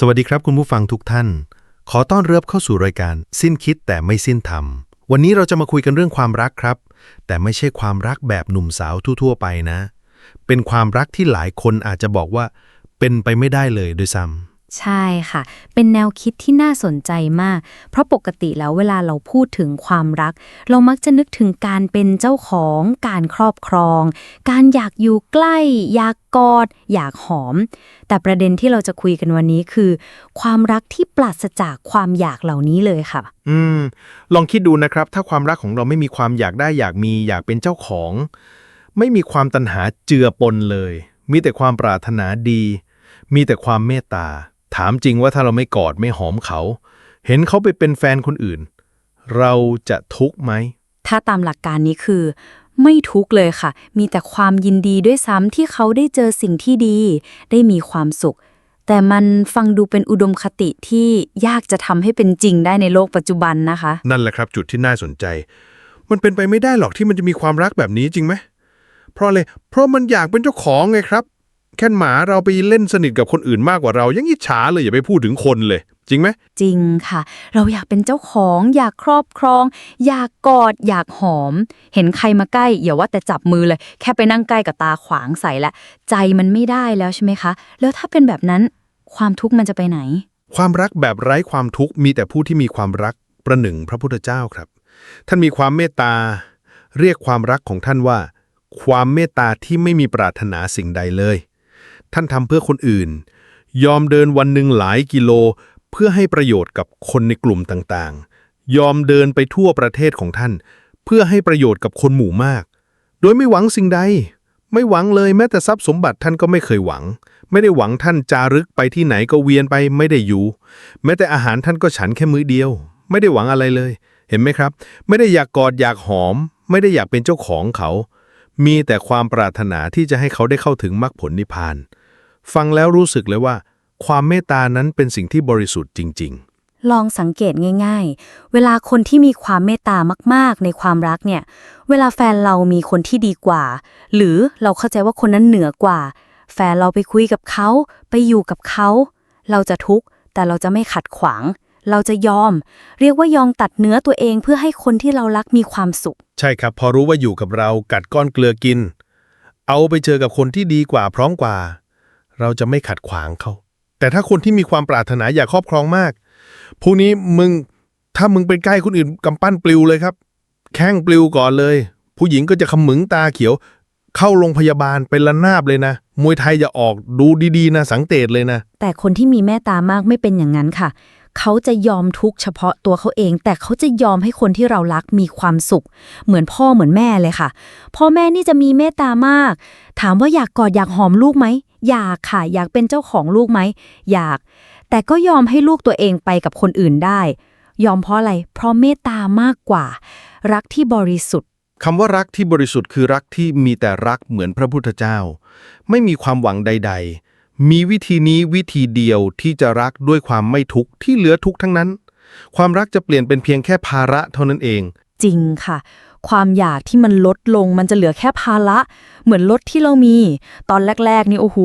สวัสดีครับคุณผู้ฟังทุกท่าน ขอต้อนรับเข้าสู่รายการ สิ้นคิดแต่ไม่สิ้นธรรม วันนี้เราจะมาคุยกันเรื่องความรักครับ แต่ไม่ใช่ความรักแบบหนุ่มสาวทั่วๆไปนะ เป็นความรักที่หลายคนอาจจะบอกว่า เป็นไปไม่ได้เลยด้วยซ้ ใช่ค่ะ เป็นแนวคิดที่น่าสนใจมาก เพราะปกติแล้วเวลาเราพูดถึงความรัก เรามักจะนึกถึงการเป็นเจ้าของ การครอบครอง การอยากอยู่ใกล้ อยากกอด อยากหอม แต่ประเด็นที่เราจะคุยกันวันนี้คือ ความรักที่ปราศจากความอยากเหล่านี้เลยค่ะ อืม ลองคิดดูนะครับ ถ้าความรักของเราไม่มีความอยากได้อยากมีอยากเป็นเจ้าของ ไม่มีความตัณหาเจือปนเลย มีแต่ความปรารถนาดี มีแต่ความเมตตา ถามจริงว่าถ้าเราไม่กอดไม่หอมเขา เห็นเขาไปเป็นแฟนคนอื่น เราจะทุกข์ไหม ถ้าตามหลักการนี้คือ ไม่ทุกข์เลยค่ะ มีแต่ความยินดีด้วยซ้ำที่เขาได้เจอสิ่งที่ดี ได้มีความสุข แต่มันฟังดูเป็นอุดมคติที่ยากจะทำให้เป็นจริงได้ในโลกปัจจุบันนะคะ นั่นแหละครับจุดที่น่าสนใจ มันเป็นไปไม่ได้หรอกที่มันจะมีความรักแบบนี้จริงไหมเพราะอะไรเพราะมันอยากเป็นเจ้าของไงครับ แค่หมาเราไปเล่นสนิทกับคนอื่นมากกว่าเรา ยังอิจฉาเลยอย่าไปพูดถึงคนเลย จริงไหม จริงค่ะ เราอยากเป็นเจ้าของ อยากครอบครอง อยากกอด อยากหอม เห็นใครมาใกล้อย่าว่าแต่จับมือเลย แค่ไปนั่งใกล้กับตาขวางใส่ละ ใจมันไม่ได้แล้วใช่ไหมคะ แล้วถ้าเป็นแบบนั้นความทุกข์มันจะไปไหน ความรักแบบไร้ความทุกข์มีแต่ผู้ที่มีความรักประหนึ่งพระพุทธเจ้าครับ ท่านมีความเมตตา เรียกความรักของท่านว่า ความเมตตาที่ไม่มีปรารถนาสิ่งใดเลย ท่านทำเพื่อคนอื่น ยอมเดินวันหนึ่งหลายกิโล เพื่อให้ประโยชน์กับคนในกลุ่มต่างๆ ยอมเดินไปทั่วประเทศของท่าน เพื่อให้ประโยชน์กับคนหมู่มาก โดยไม่หวังสิ่งใด ไม่หวังเลยแม้แต่ทรัพย์สมบัติท่านก็ไม่เคยหวัง ไม่ได้หวังท่านจารึกไปที่ไหนก็เวียนไปไม่ได้อยู่ แม้แต่อาหารท่านก็ฉันแค่มื้อเดียว ไม่ได้หวังอะไรเลย เห็นไหมครับ ไม่ได้อยากกอดอยากหอม ไม่ได้อยากเป็นเจ้าของเขา มีแต่ความปรารถนาที่จะให้เขาได้เข้าถึงมรรคผลนิพพาน ฟังแล้วรู้สึกเลยว่า ความเมตตานั้นเป็นสิ่งที่บริสุทธิ์จริง ๆลองสังเกตง่าย ๆ เวลาคนที่มีความเมตตามาก ๆ ในความรักเนี่ย เวลาแฟนเรามีคนที่ดีกว่า หรือเราเข้าใจว่าคนนั้นเหนือกว่า แฟนเราไปคุยกับเขา ไปอยู่กับเขา เราจะทุกข์ แต่เราจะไม่ขัดขวาง เราจะยอม เรียกว่ายอมตัดเนื้อตัวเองเพื่อให้คนที่เรารักมีความสุข ใช่ครับ พอรู้ว่าอยู่กับเรากัดก้อนเกลือกิน เอาไปเจอกับคนที่ดีกว่าพร้อมกว่า เราจะไม่ขัดขวางเขา แต่ถ้าคนที่มีความปรารถนาอยากครอบครองมากพวกนี้มึงถ้ามึงไปใกล้คนอื่นกำปั้นปลิวเลยครับ แข้งปลิวก่อนเลย ผู้หญิงก็จะขมึงตาเขียว เข้าโรงพยาบาลเป็นระนาบเลยนะ มวยไทยจะออกดูดีๆนะสังเกตเลยนะ แต่คนที่มีแม่ตามากไม่เป็นอย่างนั้นค่ะ เขาจะยอมทุกเฉพาะตัวเขาเอง แต่เขาจะยอมให้คนที่เรารักมีความสุข เหมือนพ่อเหมือนแม่เลยค่ะ พ่อแม่นี่จะมีเมตตามาก ถามว่าอยากกอดอยากหอมลูกไหมอยากค่ะ อยากเป็นเจ้าของลูกไหมอยาก แต่ก็ยอมให้ลูกตัวเองไปกับคนอื่นได้ ยอมเพราะอะไร เพราะเมตตามากกว่า รักที่บริสุทธิ์คำว่ารักที่บริสุทธิ์คือรักที่มีแต่รักเหมือนพระพุทธเจ้า ไม่มีความหวังใดๆ มีวิธีนี้วิธีเดียวที่จะรักด้วยความไม่ทุกข์ที่เหลือทุกข์ทั้งนั้น ความรักจะเปลี่ยนเป็นเพียงแค่ภาระเท่านั้นเอง จริงค่ะ ความอยากที่มันลดลงมันจะเหลือแค่ภาระ เหมือนรถที่เรามี ตอนแรก ๆ นี่โอ้โห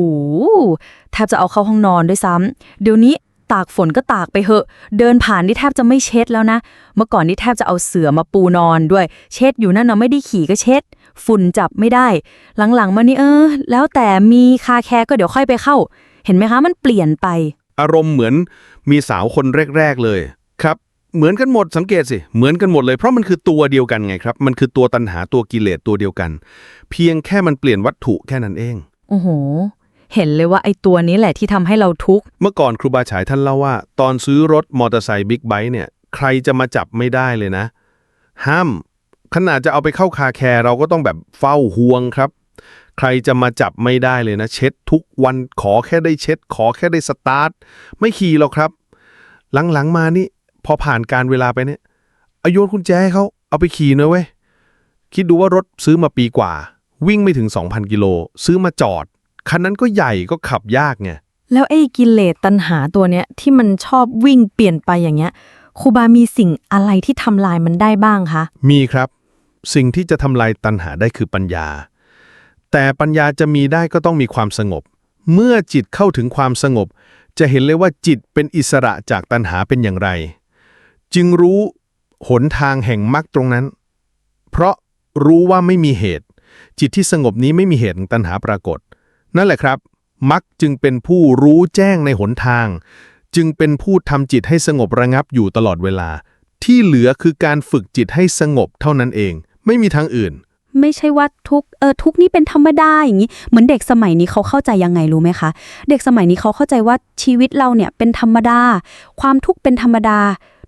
แทบจะเอาเข้าห้องนอนด้วยซ้ำเดี๋ยวนี้ตากฝนก็ตากไปเหอะ เดินผ่านนี่แทบจะไม่เช็ดแล้วนะ เมื่อก่อนนี่แทบจะเอาเสือมาปูนอนด้วย เช็ดอยู่นั่นเนาะไม่ได้ขี่ก็เช็ด ฝุ่นจับไม่ได้ หลังๆ มานี่เออ แล้วแต่มีคาแคร์ก็เดี๋ยวค่อยไปเข้า เห็นไหมคะ มันเปลี่ยนไป อารมณ์เหมือนมีสาวคนแรก ๆ เลยครับ เหมือนกันหมดสังเกตสิ เหมือนกันหมดเลยเพราะมันคือตัวเดียวกันไงครับ มันคือตัวตันหาตัวกิเลสตัวเดียวกัน เพียงแค่มันเปลี่ยนวัตถุแค่นั้นเอง โอ้โห เห็นเลยว่าไอ้ตัวนี้แหละที่ทำให้เราทุกข์ เมื่อก่อนครูบาฉายท่านเล่าว่า ตอนซื้อรถมอเตอร์ไซค์บิ๊กไบค์เนี่ย ใครจะมาจับไม่ได้เลยนะ ห้าม ขนาดจะเอาไปเข้าคาแคร์เราก็ต้องแบบเฝ้าห่วงครับ ใครจะมาจับไม่ได้เลยนะ เช็ดทุกวันขอแค่ได้เช็ด ขอแค่ได้สตาร์ท ไม่ขี่หรอกครับ หลังๆมานี่ พอผ่านการเวลาไปเนี่ยเอาโยนกุญแจให้เขาเอาไปขี่หน่อยเว้ย คิดดูว่ารถซื้อมาปีกว่า วิ่งไม่ถึง 2,000 กิโล ซื้อมาจอด คันนั้นก็ใหญ่ก็ขับยากไงแล้วไอ้กิเลสตัณหาตัวเนี้ยที่มันชอบวิ่งเปลี่ยนไปอย่างเงี้ยครูบามีสิ่งอะไรที่ทำลายมันได้บ้างคะ มีครับ สิ่งที่จะทำลายตัณหาได้คือปัญญา แต่ปัญญาจะมีได้ก็ต้องมีความสงบ เมื่อจิตเข้าถึงความสงบ จะเห็นเลยว่าจิตเป็นอิสระจากตัณหาเป็นอย่างไร จึงรู้หนทางแห่งมรรคตรงนั้น เพราะรู้ว่าไม่มีเหตุ จิตที่สงบนี้ไม่มีเหตุตัณหาปรากฏ นั่นแหละครับมรรคจึงเป็นผู้รู้แจ้งในหนทาง จึงเป็นผู้ทำจิตให้สงบระงับอยู่ตลอดเวลา ที่เหลือคือการฝึกจิตให้สงบเท่านั้นเอง ไม่มีทางอื่น ไม่ใช่ว่าทุกข์เออทุกข์นี่เป็นธรรมดาอย่างนี้เหมือนเด็กสมัยนี้เขาเข้าใจยังไงรู้ไหมคะ เด็กสมัยนี้เขาเข้าใจว่าชีวิตเราเนี่ยเป็นธรรมดา ความทุกข์เป็นธรรมดา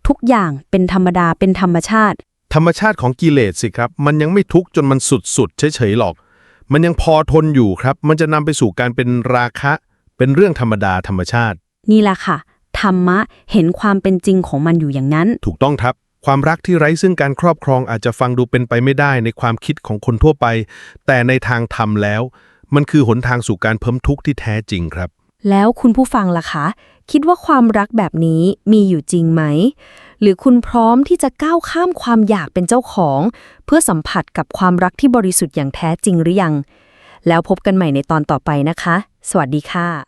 ทุกอย่างเป็นธรรมดาเป็นธรรมชาติ ธรรมชาติของกิเลสสิครับ มันยังไม่ทุกข์จนมันสุดๆเฉยๆหรอก มันยังพอทนอยู่ครับ มันจะนำไปสู่การเป็นราคะ เป็นเรื่องธรรมดาธรรมชาติ นี่แหละค่ะ ธรรมะเห็นความเป็นจริงของมันอยู่อย่างนั้น ถูกต้องครับ ความรักที่ไร้ซึ่งการครอบครองอาจจะฟังดูเป็นไปไม่ได้ในความคิดของคนทั่วไป แต่ในทางธรรมแล้ว มันคือหนทางสู่การเพิ่มทุกข์ที่แท้จริงครับ แล้วคุณผู้ฟังล่ะคะ คิดว่าความรักแบบนี้มีอยู่จริงไหม หรือคุณพร้อมที่จะก้าวข้ามความอยากเป็นเจ้าของ เพื่อสัมผัสกับความรักที่บริสุทธิ์อย่างแท้จริงหรือยัง แล้วพบกันใหม่ในตอนต่อไปนะคะ สวัสดีค่ะ